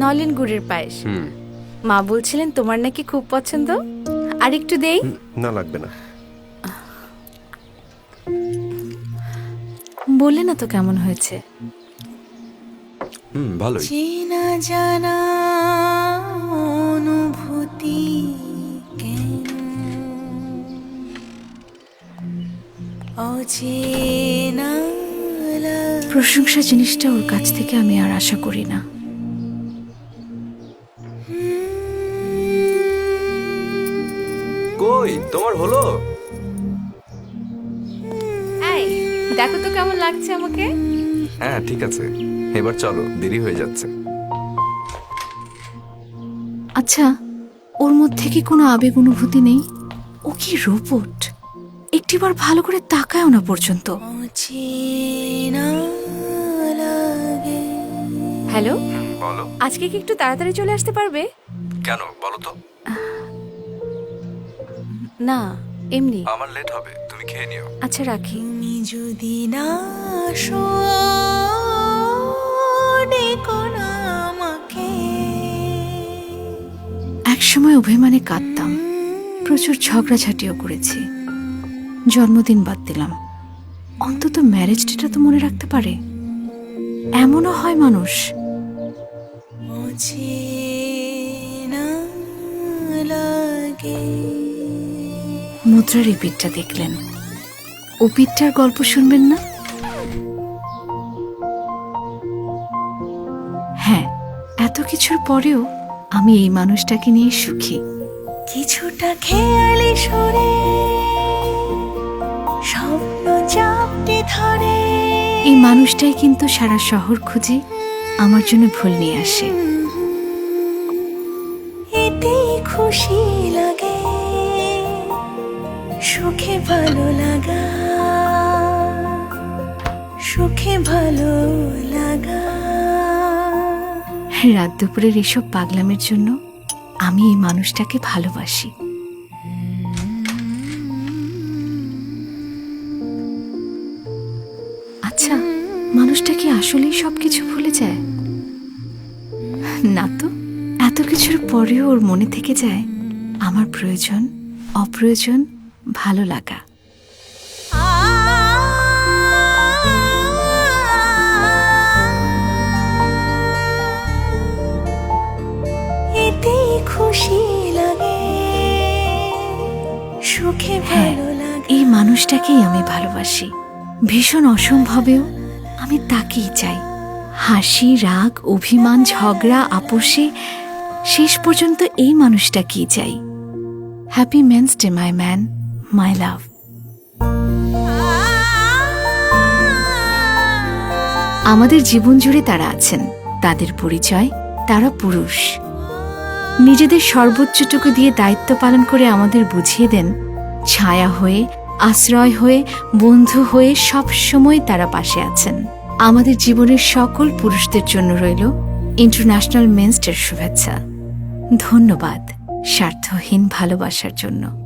নলেন গুড়ের পায়েস। হুম। মা বলছিলেন তোমার নাকি খুব পছন্দ? আর একটু দেই? না লাগবে না। বললে না তো কেমন হয়েছে? হুম ভালোই। চেনা জানা অনুভূতি প্রশংসা জিনিসটা ওর কাছ থেকে আমি আর আশা করি না। কই? তোমার হলো? এই দেখো তো কেমন লাগছে আমাকে। হ্যাঁ ঠিক আছে। এবার চলো দেরি হয়ে যাচ্ছে। আচ্ছা ওর মধ্যে কি কোনো আবেগ অনুভূতি নেই? ও কি রোবট একটিবার ভালো করে তাকায়ও না পর্যন্ত। হ্যালো? বলো। আজকে কি একটু তাড়াতাড়ি চলে আসতে পারবে? কেন? বলো তো। না এমনি। আমার লেট হবে তুমি খেয়ে নিও। আচ্ছা রাখি। তুমি যদি না আসো ডেকো না আমাকে। একসময় অভিমানে কাঁদতাম। প্রচুর ঝগড়াঝাটিও করেছি। জন্মদিন বাদ দিলাম। অন্তত ম্যারেজ ডেটা তো মনে রাখতে পারে। এমনও হয় মানুষ। লাগে। মুদ্রার এই পিঠটা দেখলেন। ও পিঠটার গল্প শুনবেন না? হ্যাঁ এত কিছুর পরেও আমি এই মানুষটাকে নিয়ে সুখী। কিছুটা খেয়ালি সরে স্বপ্ন চাপটে ধরে। এই মানুষটাই কিন্তু সারা শহর খুঁজে আমার জন্য ভুল নিয়ে আসে। এতে খুশি লাগে। সুখে ভালো লাগা, সুখে ভালো লাগা। রাত দুপুরের এসব পাগলামের জন্য আমি এই মানুষটাকে ভালোবাসি। আচ্ছা মানুষটা কি আসলেই সবকিছু ভুলে যায়? না তো, এত কিছুর পরেও ওর মনে থেকে যায়, আমার প্রয়োজন, অপ্রয়োজন ভালো লাগা। এতে খুশি লাগে সুখে হ্যাঁ ভালো লাগে। এই মানুষটাকেই আমি ভালোবাসি। ভীষণ অসম্ভবেও আমি তাকেই চাই। হাসি রাগ অভিমান ঝগড়া আপোষে শেষ পর্যন্ত এই মানুষটাকেই চাই। Happy men's day my man my love আমাদের জীবন জুড়ে তারা আছেন। তাদের পরিচয়, তারা পুরুষ। নিজেদের সর্বোচ্চটুকু দিয়ে দায়িত্ব পালন করে আমাদের বুঝিয়ে দেন। ছায়া হয়ে, আশ্রয় হয়ে, বন্ধু হয়ে সব সময় তারা পাশে আছেন। আমাদের জীবনের সকল পুরুষদের জন্য রইল ইন্টারন্যাশনাল মেন্স ডের শুভেচ্ছা। ধন্যবাদ, স্বার্থহীন ভালোবাসার জন্য।